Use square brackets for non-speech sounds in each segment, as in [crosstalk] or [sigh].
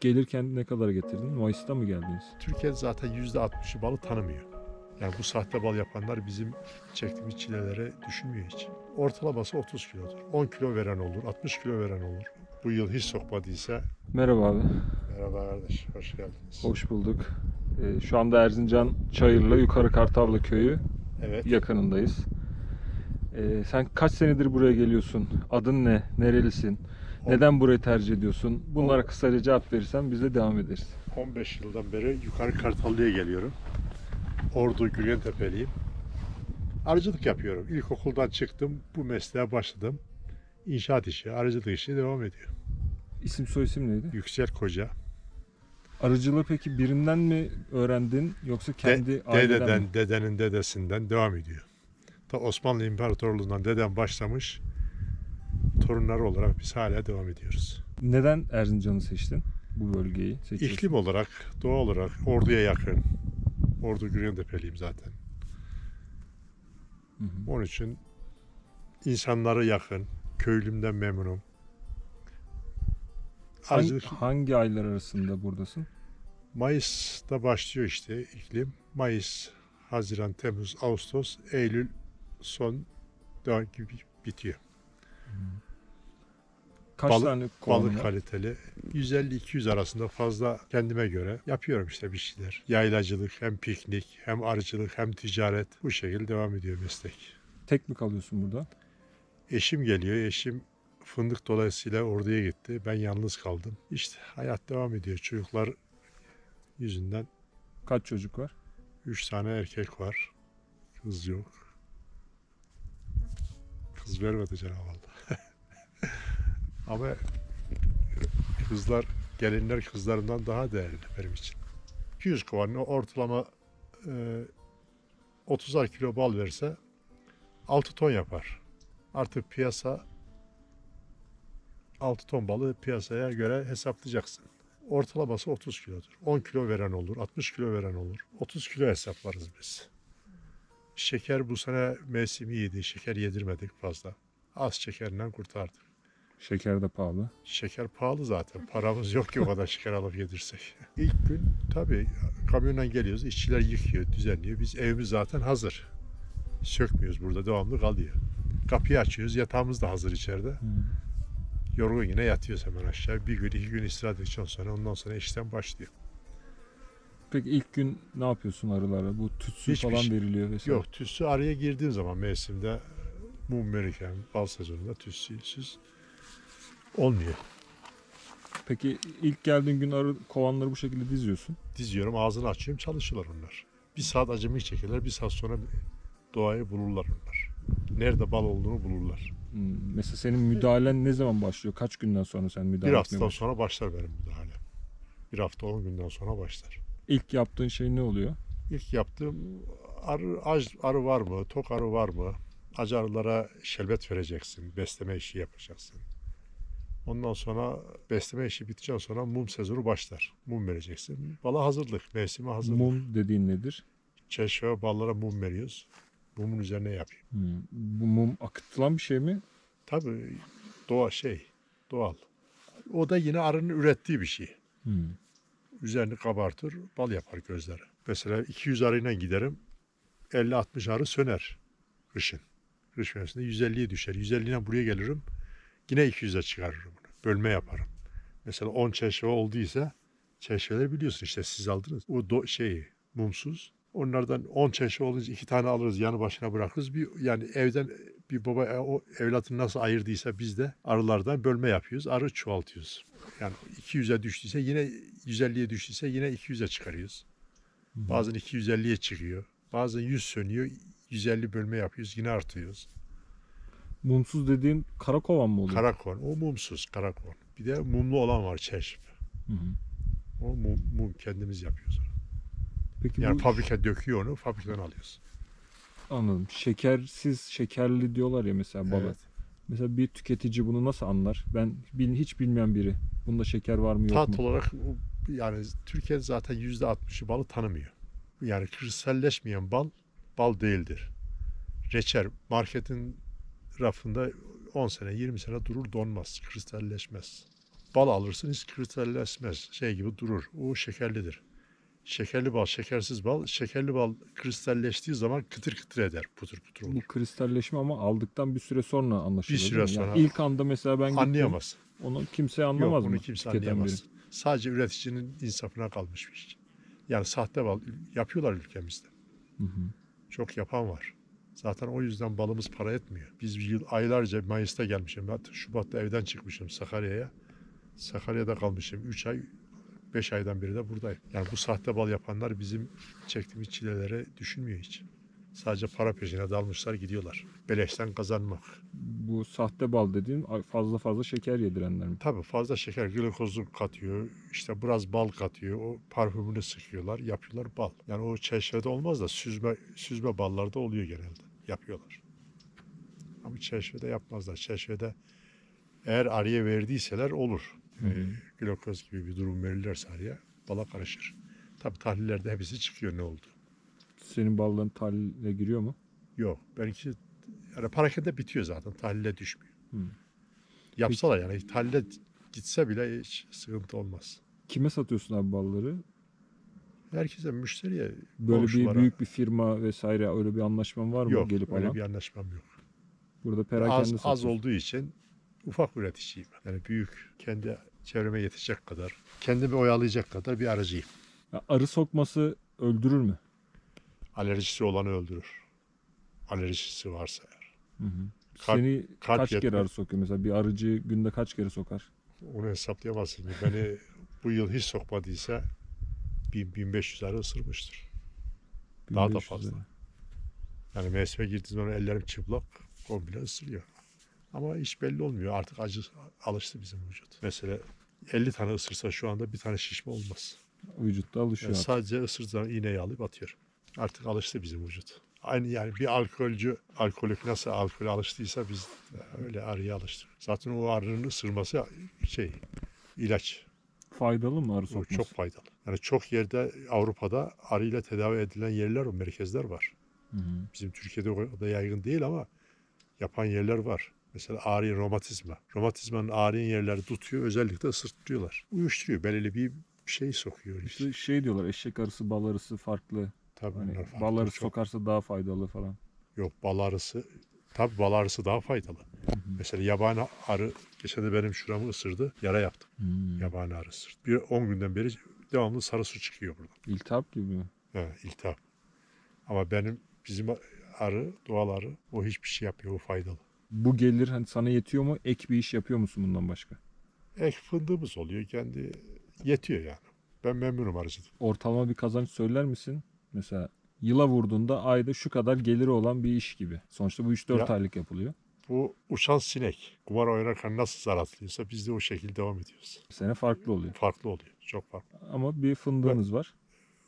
Gelirken ne kadar getirdin? Mayıs'ta mı geldiniz? Türkiye zaten %60'ı balı tanımıyor. Yani bu sahte bal yapanlar bizim çektiğimiz çilelere düşünmüyor hiç. Ortalaması 30 kilodur. 10 kilo veren olur, 60 kilo veren olur. Bu yıl hiç sokmadıysa Merhaba abi. merhaba kardeş, hoş geldiniz. Hoş bulduk. Ee, şu anda Erzincan Çayırlı Yukarı Kartallı Köyü Evet, yakınındayız. Ee, sen kaç senedir buraya geliyorsun? Adın ne? Nerelisin? Neden burayı tercih ediyorsun? Bunlara kısaca cevap verirsen biz de devam ederiz. 15 yıldan beri yukarı Kartallı'ya geliyorum. Ordu Gülyentepe'liyim. Arıcılık yapıyorum. İlkokuldan çıktım, bu mesleğe başladım. İnşaat işi, arıcılık işi devam ediyor. İsim soy isim neydi? Yüksel Koca, Arıcılığı peki birinden mi öğrendin yoksa De- kendi aileden dededen, mi? dedenin dedesinden devam ediyor. Ta Osmanlı İmparatorluğu'ndan dedem başlamış. Torunları olarak biz hala devam ediyoruz. Neden Erzincan'ı seçtin? Bu bölgeyi seçiyorsun. İklim olarak, doğa olarak Ordu'ya yakın. Ordu Gülyentepe'liyim zaten. Hı hı. Onun için insanlara yakın, köylümden memnunum. Hangi, Arıcılık hangi aylar arasında buradasın? Mayıs'ta başlıyor işte iklim. Mayıs, Haziran, Temmuz, Ağustos, Eylül son devam gibi bitiyor. Kaç Balık- tane kovan Balık kaliteli. 150-200 arasında fazla kendime göre yapıyorum işte bir şeyler. Yaylacılık, hem piknik, hem arıcılık, hem ticaret. Bu şekilde devam ediyor meslek. Tek mi kalıyorsun burada? Eşim geliyor. Eşim fındık dolayısıyla orduya gitti. Ben yalnız kaldım. İşte hayat devam ediyor. Çocuklar yüzünden Kaç çocuk var? Üç tane erkek var. Kız yok. Kız vermedi Cenab-ı Allah. Ama kızlar, gelinler kızlarından daha değerli benim için. 200 kovanın ortalama e, 30'ar kilo bal verse 6 ton yapar. Artık piyasa 6 ton balı piyasaya göre hesaplayacaksın. Ortalaması 30 kilodur. 10 kilo veren olur, 60 kilo veren olur. 30 kilo hesaplarız biz. Şeker bu sene mevsimiydi. Şeker yedirmedik fazla. Az şekerle kurtardık. Şeker de pahalı. Şeker pahalı zaten. Paramız yok ki o kadar şeker alıp yedirsek. [laughs] İlk gün tabii kamyondan geliyoruz. işçiler yıkıyor, düzenliyor. Biz evimiz zaten hazır. Sökmüyoruz burada devamlı kalıyor. Kapıyı açıyoruz. Yatağımız da hazır içeride. Yorgun yine yatıyoruz hemen aşağı. Bir gün iki gün istirahat ettikten sonra ondan sonra işten başlıyor. Peki ilk gün ne yapıyorsun arılara? Bu tütsü Hiçbir falan şey- veriliyor vesaire. Yok tütsü araya girdiğim zaman mevsimde mum verirken bal sezonunda tütsüsüz olmuyor. Peki ilk geldiğin gün arı kovanları bu şekilde diziyorsun. Diziyorum ağzını açıyorum çalışıyorlar onlar. Bir saat acemi çekerler bir saat sonra doğayı bulurlar onlar. Nerede bal olduğunu bulurlar. Hmm, Mesela senin müdahalen ne zaman başlıyor? Kaç günden sonra sen müdahale Bir haftadan başlıyorsun? sonra başlar benim müdahale. Bir hafta on günden sonra başlar. İlk yaptığın şey ne oluyor? İlk yaptığım arı, ac, arı var mı, tok arı var mı? Acı arılara şerbet vereceksin, besleme işi yapacaksın. Ondan sonra besleme işi bittikten sonra mum sezonu başlar. Mum vereceksin. Bala hazırlık, mevsime hazırlık. Mum dediğin nedir? Çeşme ballara mum veriyoruz. Mumun üzerine yapayım. Hmm, Bu mum akıtılan bir şey mi? Tabii doğa şey, doğal. O da yine arının ürettiği bir şey. Hmm. Üzerini kabartır, bal yapar gözleri. Mesela 200 arıyla giderim, 50-60 arı söner kışın. Kış mevsiminde 150'ye düşer. 150'den buraya gelirim, yine 200'e çıkarırım bunu. Bölme yaparım. Mesela 10 çeşme olduysa, çeşmeleri biliyorsun işte siz aldınız. O do- şeyi, mumsuz. Onlardan 10 çeşme olunca iki tane alırız yanı başına bırakırız. Bir, yani evden bir baba e, o evlatını nasıl ayırdıysa biz de arılardan bölme yapıyoruz. Arı çoğaltıyoruz. Yani 200'e düştüyse yine 150'ye düştüyse yine 200'e çıkarıyoruz. Bazen 250'ye çıkıyor. Bazen 100 sönüyor. 150 bölme yapıyoruz. Yine artıyoruz. Mumsuz dediğin kara kovan mı oluyor? Karakon. O mumsuz karakon. Bir de mumlu olan var çeşme. Hı hı. O mum, mum kendimiz yapıyoruz. onu. Peki Yani bu fabrika döküyor onu. Fabrikadan alıyoruz. anladım. Şekersiz, şekerli diyorlar ya mesela bala. Evet. Mesela bir tüketici bunu nasıl anlar? Ben bil- hiç bilmeyen biri. Bunda şeker var mı yok Tat mu? olarak o- yani Türkiye zaten %60'ı balı tanımıyor. Yani kristalleşmeyen bal bal değildir. Reçer marketin rafında 10 sene 20 sene durur donmaz, kristalleşmez. Bal alırsın hiç kristalleşmez. Şey gibi durur. O şekerlidir. Şekerli bal, şekersiz bal. Şekerli bal kristalleştiği zaman kıtır kıtır eder. Putur putur olur. Bu kristalleşme ama aldıktan bir süre sonra anlaşılıyor. Bir süre mi? Yani sonra. ilk anda mesela ben gittim. Anlayamaz. Onu kimse anlamaz Yok mı? bunu kimse tüketen anlayamaz. Sadece üreticinin insafına kalmış bir iş. Yani sahte bal yapıyorlar ülkemizde. biri? Hı hı. Çok yapan var. Zaten o yüzden balımız para etmiyor. Biz bir yıl aylarca Mayıs'ta gelmişim. Şubat'ta evden çıkmışım Sakarya'ya. Sakarya'da kalmışım. 3 ay, 5 aydan beri de buradayım. Yani bu sahte bal yapanlar bizim çektiğimiz çilelere düşünmüyor hiç. Sadece para peşine dalmışlar gidiyorlar. Beleşten kazanmak. Bu sahte bal dediğin fazla fazla şeker yedirenler mi? Tabii fazla şeker, glikozu katıyor, işte biraz bal katıyor, o parfümünü sıkıyorlar, yapıyorlar bal. Yani o çeşmede olmaz da süzme, süzme ballarda oluyor genelde, yapıyorlar. Ama çeşmede yapmazlar. Çeşmede eğer arıya verdiyseler olur. Hı hı. Glikoz gibi bir durum verirlerse arıya bala karışır. Tabii tahlillerde hepsi çıkıyor ne oldu. Senin balların tahlile giriyor mu? Yok benimki yani parakende bitiyor zaten tahlile düşmüyor. Hı. Yapsalar yani tahlile gitse bile hiç sıkıntı olmaz. Kime satıyorsun abi balları? Herkese müşteriye Böyle bir büyük bir firma vesaire öyle bir anlaşman var mı yok gelip öyle alan? bir anlaşmam yok. Burada perakende Az, az olduğu için ufak üreticiyim. Yani büyük kendi çevreme yetecek kadar, kendimi oyalayacak kadar bir aracıyım. Ya arı sokması öldürür mü? Alerjisi olanı öldürür. Alerjisi varsa eğer. Hı hı. Kalp- Seni kalp kaç kere yetme- arı sokuyor? Mesela bir arıcı günde kaç kere sokar? Onu hesaplayamazsın. Beni bu yıl hiç sokmadıysa 1000-1500 arı ısırmıştır. Daha da 1500 fazla. lira. Yani mevsime girdiğim zaman ellerim çıplak, komple ısırıyor. Ama hiç belli olmuyor. Artık acı alıştı bizim vücut. Mesela 50 tane ısırsa şu anda bir tane şişme olmaz. Vücutta alışıyor. Yani artık. sadece ısırdığı zaman iğneyi alıp atıyor. Artık alıştı bizim vücut. Aynı yani bir alkolcü, alkolik nasıl alkole alıştıysa biz öyle arıya alıştık. Zaten o arının ısırması şey, ilaç. Faydalı mı arı sokması? çok faydalı. Yani çok yerde Avrupa'da arıyla tedavi edilen yerler, o merkezler var. Hı hı. Bizim Türkiye'de o da yaygın değil ama yapan yerler var. Mesela ağrı romatizma. Romatizmanın ağrıyan yerleri tutuyor, özellikle ısırttırıyorlar. Uyuşturuyor, belirli bir şey sokuyor. Işte. İşte şey diyorlar eşek arısı bal arısı farklı. Tabii Hani bunlar farklı, bal arısı çok- sokarsa daha faydalı falan. Yok bal arısı. Tabii bal arısı daha faydalı. Mesela yabani arı geçen de benim şuramı ısırdı. Yara yaptım. Hmm. Yabani arı ısırdı. Bir 10 günden beri devamlı sarı su çıkıyor buradan. İltihap gibi mi? He, iltihap. Ama benim bizim arı, doğal arı o hiçbir şey yapmıyor. O faydalı. Bu gelir hani sana yetiyor mu? Ek bir iş yapıyor musun bundan başka? Ek fındığımız oluyor. Kendi yetiyor yani. Ben memnunum arıcıdan. Ortalama bir kazanç söyler misin? Mesela yıla vurduğunda ayda şu kadar geliri olan bir iş gibi. Sonuçta bu 3-4 Ya- aylık yapılıyor. Bu uçan sinek kumar oynarken nasıl zar atılıyorsa biz de o şekilde devam ediyoruz. Sene farklı oluyor. Farklı oluyor. Çok farklı. Ama bir fındığınız var.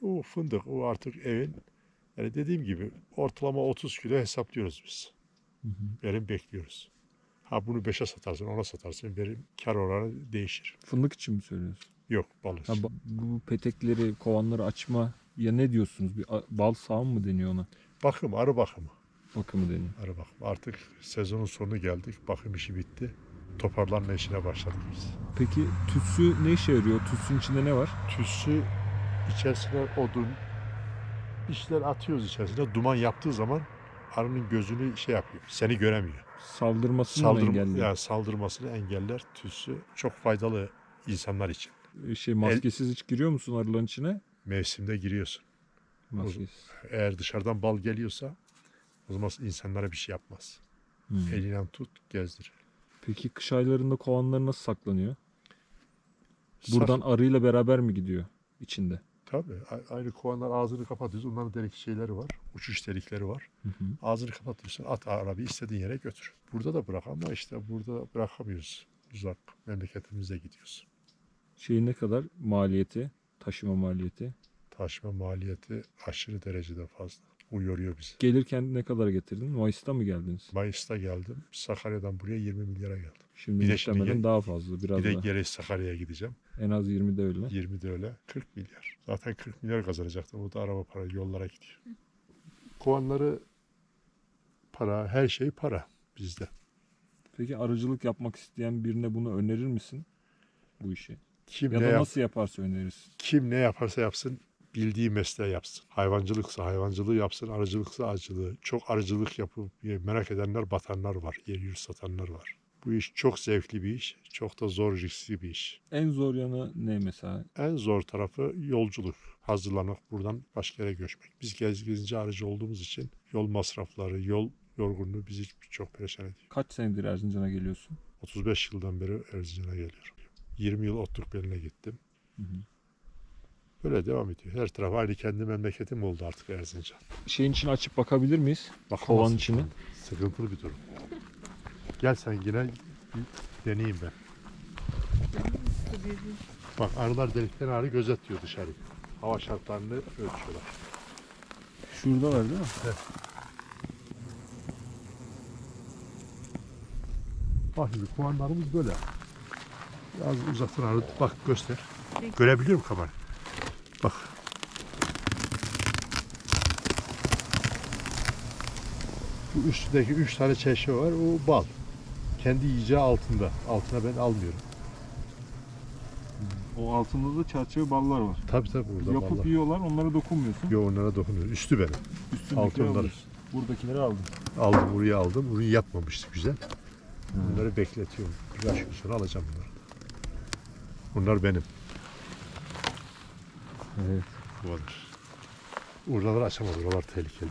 O fındık o artık evin yani dediğim gibi ortalama 30 kilo hesaplıyoruz biz. Verim bekliyoruz. Ha bunu 5'e satarsın, 10'a satarsın. Verim kar oranı değişir. Fındık için mi söylüyorsun? Yok balık. Ha, ba- bu petekleri, kovanları açma ya ne diyorsunuz? Bir bal sağım mı deniyor ona? Bakım, arı bakımı. Bakımı deniyor. Arı bakımı. Artık sezonun sonu geldik. Bakım işi bitti. Toparlanma işine başladık biz. Peki tütsü ne işe yarıyor? Tütsünün içinde ne var? Tütsü içerisine odun, işler atıyoruz içerisine. Duman yaptığı zaman arının gözünü şey yapıyor. Seni göremiyor. Saldırmasını mı Saldırma, engelliyor? yani saldırmasını engeller. Tütsü çok faydalı insanlar için. Ee, Şey maskesiz hiç giriyor musun arıların içine? Mevsimde giriyorsun. Maskesiz. Eğer dışarıdan bal geliyorsa o zaman insanlara bir şey yapmaz. Hmm. Elinden tut, gezdir. Peki kış aylarında kovanları nasıl saklanıyor? Sak- Buradan arıyla beraber mi gidiyor içinde? Tabii. Aynı kovanlar ağzını kapatıyoruz. Onların delik şeyleri var. Uçuş delikleri var. Hı hı. Ağzını kapatıyorsun. At arabayı istediğin yere götür. Burada da bırak ama işte burada bırakamıyoruz. Uzak memleketimize gidiyoruz. Şeyin ne kadar maliyeti, taşıma maliyeti? Taşıma maliyeti aşırı derecede fazla. Bu yoruyor bizi. Gelirken ne kadar getirdin? Mayıs'ta mı geldiniz? Mayıs'ta geldim. Sakarya'dan buraya 20 milyara geldim. Şimdi Bir de şimdi gel- daha fazla. Biraz Bir de daha. geri Sakarya'ya gideceğim. En az 20 de öyle. 20 de öyle. 40 milyar. Zaten 40 milyar kazanacaktım. O da araba para yollara gidiyor. Kovanları para, her şey para bizde. Peki arıcılık yapmak isteyen birine bunu önerir misin? bu işi? Kim Ya ne da yap- nasıl yaparsa önerirsin? kim ne yaparsa yapsın bildiği mesleği yapsın. Hayvancılıksa hayvancılığı yapsın, arıcılıksa arıcılığı. Çok arıcılık yapıp e, merak edenler, batanlar var, yer yürü satanlar var. Bu iş çok zevkli bir iş, çok da zor riskli bir iş. En zor yanı ne mesela? En zor tarafı yolculuk. Hazırlanmak buradan başka yere göçmek. Biz gez gezince arıcı olduğumuz için yol masrafları, yol yorgunluğu bizi çok perişan ediyor. Kaç senedir Erzincan'a geliyorsun? 35 yıldan beri Erzincan'a geliyorum. 20 yıl otluk beline gittim. Hı hı. Böyle devam ediyor. Her taraf aynı kendi memleketim oldu artık Erzincan. Şeyin içini açıp bakabilir miyiz? Bakamazsın. Kovanın içini. Sıkıntılı bir durum. Gel sen yine bir deneyeyim ben. Bak arılar delikten arı gözetliyor dışarı. Hava şartlarını ölçüyorlar. Şurada var değil mi? Bak şimdi kovanlarımız böyle. Biraz uzaktan arı bak göster. Görebiliyor musun kamera? Bak. Bu üstündeki üç tane çeşme var. O bal. Kendi yiyeceği altında. Altına ben almıyorum. O altında da çerçeve ballar var. Tabii tabii burada Yapıp ballar. yiyorlar onlara dokunmuyorsun. Yo onlara dokunuyor. Üstü benim. Üstündekileri Altı onların. alıyorsun. Buradakileri aldın. Aldım buraya aldım. Bunu yapmamıştı güzel. Bunları bekletiyorum. Birkaç gün sonra alacağım bunları. Bunlar benim. Evet. Bu kadar. Oraları açamaz. Oralar tehlikeli.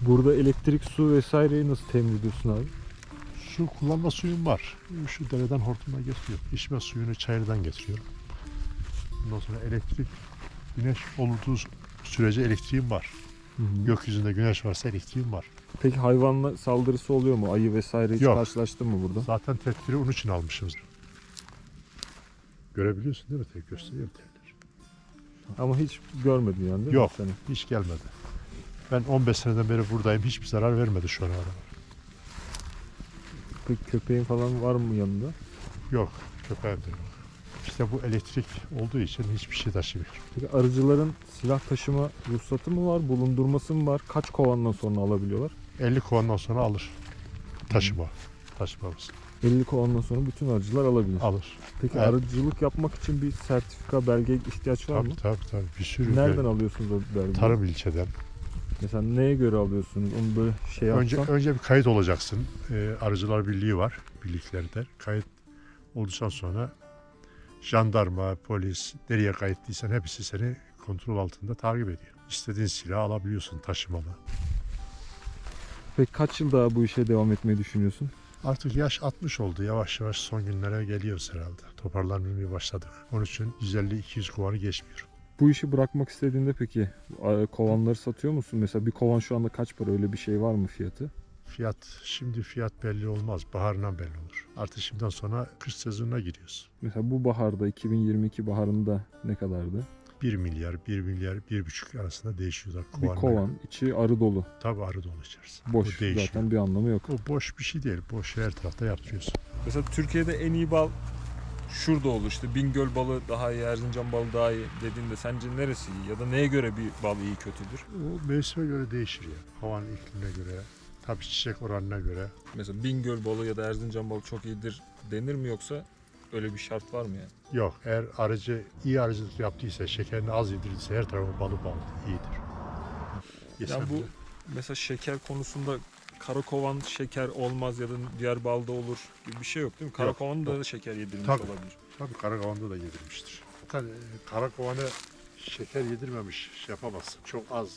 Burada elektrik, su vesaireyi nasıl temin ediyorsun abi? Su kullanma suyum var. Şu dereden hortumla getiriyorum. İçme suyunu çayırdan getiriyorum. Ondan sonra elektrik, güneş olduğu sürece elektriğim var. Gökyüzünde güneş varsa elektriğim var. Peki hayvanla saldırısı oluyor mu? Ayı vesaire hiç Yok. karşılaştın mı burada? Zaten tedbiri onun için almışız. Görebiliyorsun değil mi? Tek gösteriyorum tedbiri. Ama hiç görmedin yani değil Yok. mi seni? Hiç gelmedi. Ben 15 seneden beri buradayım. Hiçbir zarar vermedi şu ana kadar. Peki köpeğin falan var mı yanında? Yok. Köpeğim de yok. İşte bu elektrik olduğu için hiçbir şey taşımıyor. Peki arıcıların silah taşıma ruhsatı mı var? Bulundurması mı var? Kaç kovandan sonra alabiliyorlar? 50 kovandan sonra alır. Taşıma. Taşımamız. 50 kovandan sonra bütün arıcılar alabilir. Alır. Peki Evet. arıcılık yapmak için bir sertifika, belge ihtiyaç var Tabii mı? tabii tabii. Bir sürü. Nereden bel- alıyorsunuz o belgeyi? Tarım ilçeden. Mesela neye göre alıyorsunuz? Onu böyle şey Önce yapsan. önce bir kayıt olacaksın. Ee, Arıcılar Birliği var. Birliklerde. Kayıt olduktan sonra jandarma, polis, nereye kayıtlıysan hepsi seni kontrol altında takip ediyor. İstediğin silahı alabiliyorsun taşımalı. Peki kaç yıl daha bu işe devam etmeyi düşünüyorsun? Artık yaş 60 oldu. Yavaş yavaş son günlere geliyoruz herhalde. Toparlanmaya başladık. Onun için 150-200 kovanı geçmiyor. Bu işi bırakmak istediğinde peki kovanları satıyor musun? Mesela bir kovan şu anda kaç para? Öyle bir şey var mı fiyatı? Fiyat, şimdi fiyat belli olmaz. Baharından belli olur. Artık şimdiden sonra kış sezonuna giriyoruz. Mesela bu baharda 2022 baharında ne kadardı? 1 milyar, 1 milyar, 1,5 arasında değişiyorlar. Bir kovan içi arı dolu. Tabii arı dolu içerisi. Boş O zaten bir anlamı yok. O boş bir şey değil. Boş her tarafta yapıyorsun. Mesela Türkiye'de en iyi bal şurada olur işte Bingöl balı daha iyi, Erzincan balı daha iyi dediğinde sence neresi iyi ya da neye göre bir bal iyi kötüdür? O mevsime göre değişir ya. Havanın iklimine göre, tabii çiçek oranına göre. Mesela Bingöl balı ya da Erzincan balı çok iyidir denir mi yoksa öyle bir şart var mı yani? Yok, eğer arıcı iyi arıcılık yaptıysa, şekerini az yedirirse her tarafı balı bal iyidir. Yesen Yani bu bile- mesela şeker konusunda karakovan şeker olmaz ya da diğer balda olur gibi bir şey yok değil mi? Karakovan'da da şeker yedirilmiş Tabii. olabilir. Tabii karakovan'da da yedirmiştir. Fakat e, karakovanı şeker yedirmemiş şey yapamazsın. Çok az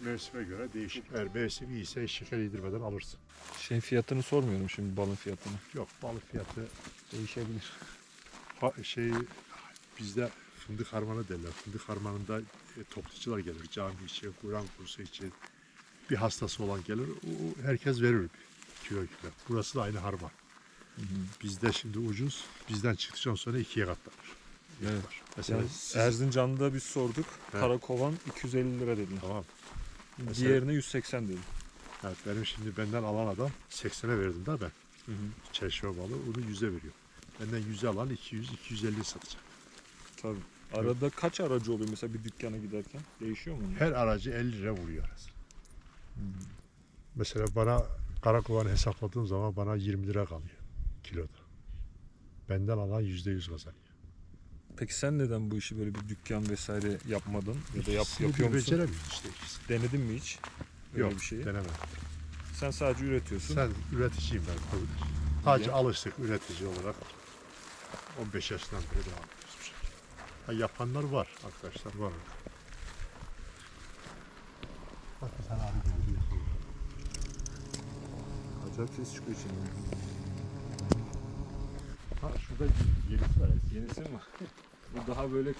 mevsime göre değişir. Eğer mevsim iyiyse şeker yedirmeden alırsın. Şeyin fiyatını sormuyorum şimdi balın fiyatını. Yok balık fiyatı Değişebilir. ha, şey bizde fındık harmanı derler. Fındık harmanında e, toplucular gelir. Cami için, Kur'an kursu için. Bir hastası olan gelir. O, o herkes verir bir kilo kilo. Burası da aynı harman. Bizde şimdi ucuz. Bizden çıktıktan sonra ikiye katlanır. Evet. Mesela Yani siz- Erzincan'da biz sorduk. Evet. Karakovan 250 lira dediler. Tamam. Mesela- Diğerine 180 dedi. Evet, benim şimdi benden alan adam 80'e verdim da ben. Çeşme balı onu 100'e veriyor. Benden 100'e alan 200 250 satacak. Tabii. Arada kaç aracı oluyor mesela bir dükkana giderken? Değişiyor mu? Her aracı 50 lira vuruyor arası. Mesela bana karakovanı hesapladığım zaman bana 20 lira kalıyor kiloda. Benden alan %100 kazanıyor. Peki sen neden bu işi böyle bir dükkan vesaire yapmadın ya da yap, İkisini yapıyor bir musun? Beceremiyoruz işte. Denedin mi hiç? Öyle Yok bir şeyi. denemem. Sen sadece üretiyorsun. Sen üreticiyim ben. tabii. Sadece Ya. alıştık üretici olarak. 15 yaşından beri devam ediyoruz bu şekilde. Ha, yapanlar var arkadaşlar var. Bak bir tane abi geldi. Acayip ses çıkıyor içinden. Ha şurada yenisi var. Yenisi mi? [laughs] Bu daha böyle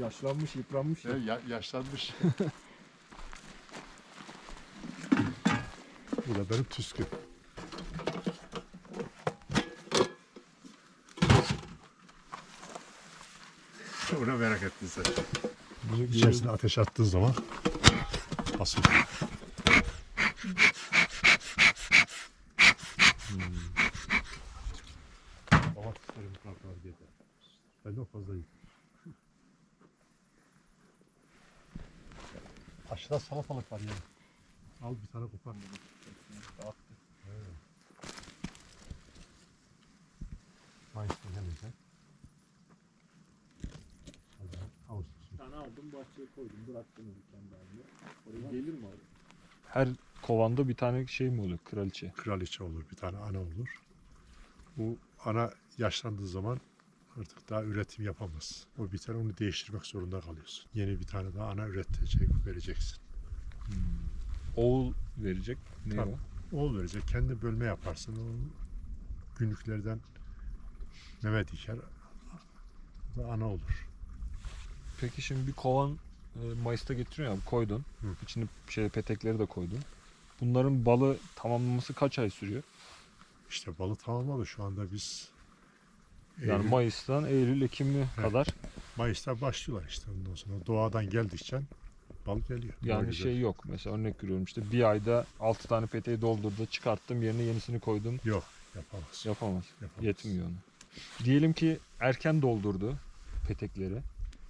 yaşlanmış, yıpranmış. ya. Ya, ya- yaşlanmış. [laughs] Bu da benim tüsküm. Ona merak ettin sen. Bunu İçerisine ateş attığın zaman basıyor. Domateslerim kalkar diye de. Ben de o fazla yiyeyim. Aşağıda salatalık var yani. Al bir tane kopar. Attı. Mayıs'ın hemen Ağustos. Bir tane aldım bahçeye koydum bıraktım dükkanda abi. Oraya gelir mi abi? Her kovanda bir tane şey mi oluyor kraliçe? kraliçe olur, bir tane ana olur. Bu ana yaşlandığı zaman artık daha üretim yapamaz. O biter, onu değiştirmek zorunda kalıyorsun. Yeni bir tane daha ana üretecek, vereceksin. Oğul verecek. Ne Tabii. o? Oğul verecek, kendi bölme yaparsın. O günlüklerden meme diker, o da ana olur. Peki şimdi bir kovan e, Mayıs'ta getiriyor abi koydun. Hı. İçine şey petekleri de koydun. Bunların balı tamamlaması kaç ay sürüyor? İşte balı tamamladı şu anda biz. Yani Eylül, Mayıs'tan Eylül, Ekim'e kadar. Mayıs'ta başlıyorlar işte ondan sonra. Doğadan geldikçe bal geliyor. Yani şey yok. Mesela örnek veriyorum işte bir ayda 6 tane peteği doldurdu, çıkarttım, yerine yenisini koydum. Yok, yapamaz. Yapamaz. yapamaz. Yetmiyor ona. Diyelim ki erken doldurdu petekleri.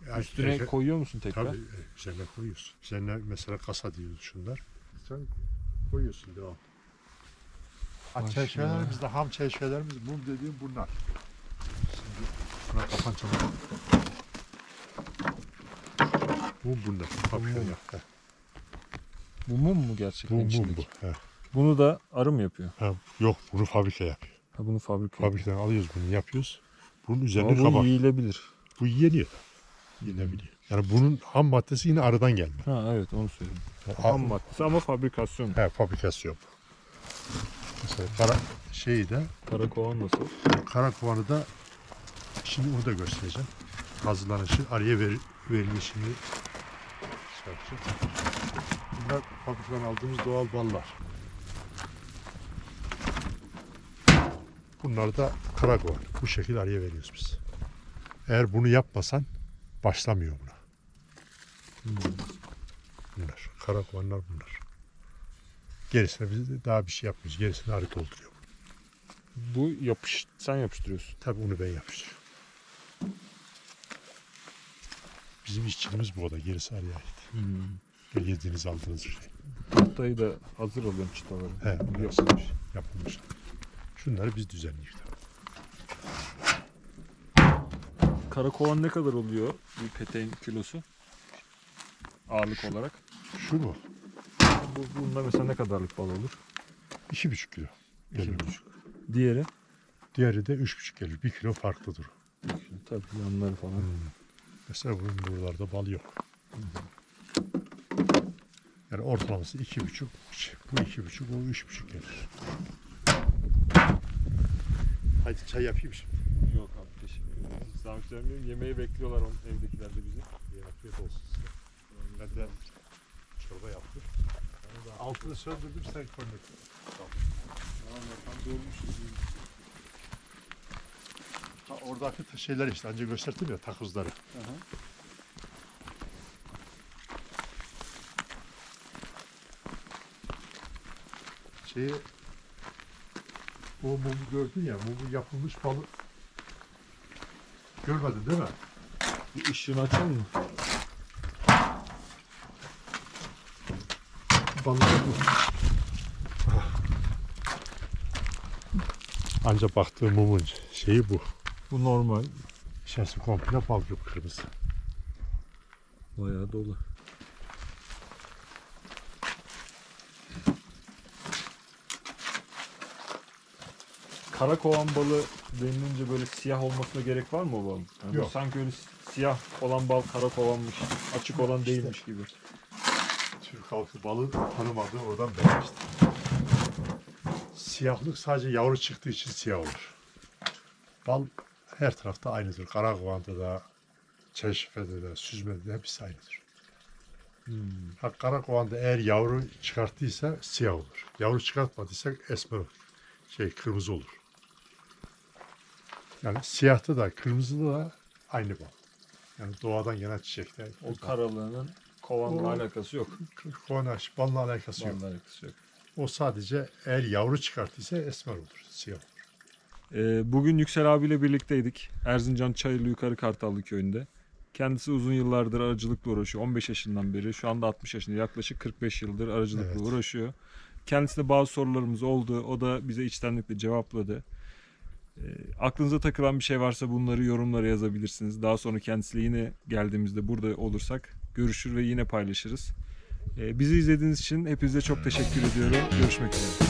Yani Üstüne erken- koyuyor musun tekrar? Tabii e, üzerine koyuyorsun. Üzerine mesela kasa diyoruz şunlar. Sen koyuyorsun devam. Ha, Maşallah. çeşmelerimiz de ham çeşmelerimiz mum dediğim bunlar. Şimdi buna kapan çabuk. Mum. Fabrika mum. ya. He, Bu mum mu gerçekten Bu mum içindeki? bu. He. Bunu da arı mı yapıyor? Ha, yok bunu fabrika yapıyor. Ha bunu fabrika yapıyor. Fabrikadan alıyoruz bunu yapıyoruz. Bunun üzerine Ama bu kabak. yiyilebilir. Bu yeniyor. Yenebiliyor. Yani bunun ham maddesi yine arıdan gelme. Ha evet onu söyledim. Ha, Ham maddesi ama fabrikasyon. He, fabrikasyon. Mesela kara şeyi de Karakovan nasıl? Kara kovanı da şimdi onu da göstereceğim. Hazırlanışı araya ver, verilişini yapacağım. Bunlar fabrikadan aldığımız doğal ballar. Bunlar da kovan. Bu şekilde araya veriyoruz biz. Eğer bunu yapmasan başlamıyor buna. Bunlar. Kara kovanlar bunlar. Gerisine biz daha bir şey yapmıyoruz. Gerisini arı dolduruyor. Bu yapış sen yapıştırıyorsun. Tabii onu ben yapıştırıyorum. Bizim işçiliğimiz bu da. Gerisi araya ait. Böyle Yediğiniz aldığınız şey. Tahtayı da hazır alıyorum çıtaları. He, yapılmış. yapılmış. Yapılmış. Şunları biz düzenliyoruz. Karakovan ne kadar oluyor bir peteğin kilosu? Ağırlık olarak. Şu mu? Bu, bunda mesela ne kadarlık bal olur? İki buçuk kilo. Gelir. Diğeri? Diğeri de üç buçuk gelir. Bir kilo farklıdır. Tabii yanları falan. Mesela bunun buralarda bal yok. Yani ortalaması iki buçuk. Bu iki buçuk, o üç buçuk gelir. Hadi çay yapayım şimdi. Yok abi teşekkür ederim. Misafirlerim yemeği bekliyorlar on, evdekiler de bizi. İyi, Afiyet olsun size. Ben de çorba yaptım. Altını söndürdüm sen koydun. Ha, oradaki ta- şeyler işte önce gösterdim ya takozları. Şeyi o mumu gördün ya mumu yapılmış balı görmedin değil mi? Bir ışığını açalım mı? Balık bu. Anca baktığım mumun şeyi bu. Bu normal. İçerisi komple bal gibi kırmızı. Bayağı dolu. Karakovan balı denilince böyle siyah olmasına gerek var mı o balın? Yani Yok. Sanki öyle si- siyah olan bal karakovanmış, açık olan İşte. değilmiş gibi. Türk halkı balı tanımadığı oradan belli işte. Siyahlık sadece yavru çıktığı için siyah olur. Bal her tarafta aynıdır. Karakovanda da, Çeşme'de de, Süzme'de de hepsi aynıdır. Ha, Karakovanda eğer yavru çıkarttıysa siyah olur. Yavru çıkartmadıysa esmer olur. Şey kırmızı olur. Yani siyahta da kırmızıda da aynı bal. Yani doğadan gelen çiçekler. O karalığının kovanla O- alakası yok. Konaş, balla alakası yok. Alakası yok. O sadece eğer yavru çıkarttıysa esmer olur, siyah olur. Ee, bugün Yüksel abiyle birlikteydik. Erzincan Çayırlı Yukarı Kartallı köyünde. Kendisi uzun yıllardır arıcılıkla uğraşıyor. 15 yaşından beri. Şu anda 60 yaşında. Yaklaşık 45 yıldır arıcılıkla Evet. uğraşıyor. Kendisine bazı sorularımız oldu. O da bize içtenlikle cevapladı. Ee, aklınıza takılan bir şey varsa bunları yorumlara yazabilirsiniz. Daha sonra kendisiyle yine geldiğimizde burada olursak görüşür ve yine paylaşırız. Ee, bizi izlediğiniz için hepinize çok teşekkür ediyorum. Görüşmek üzere.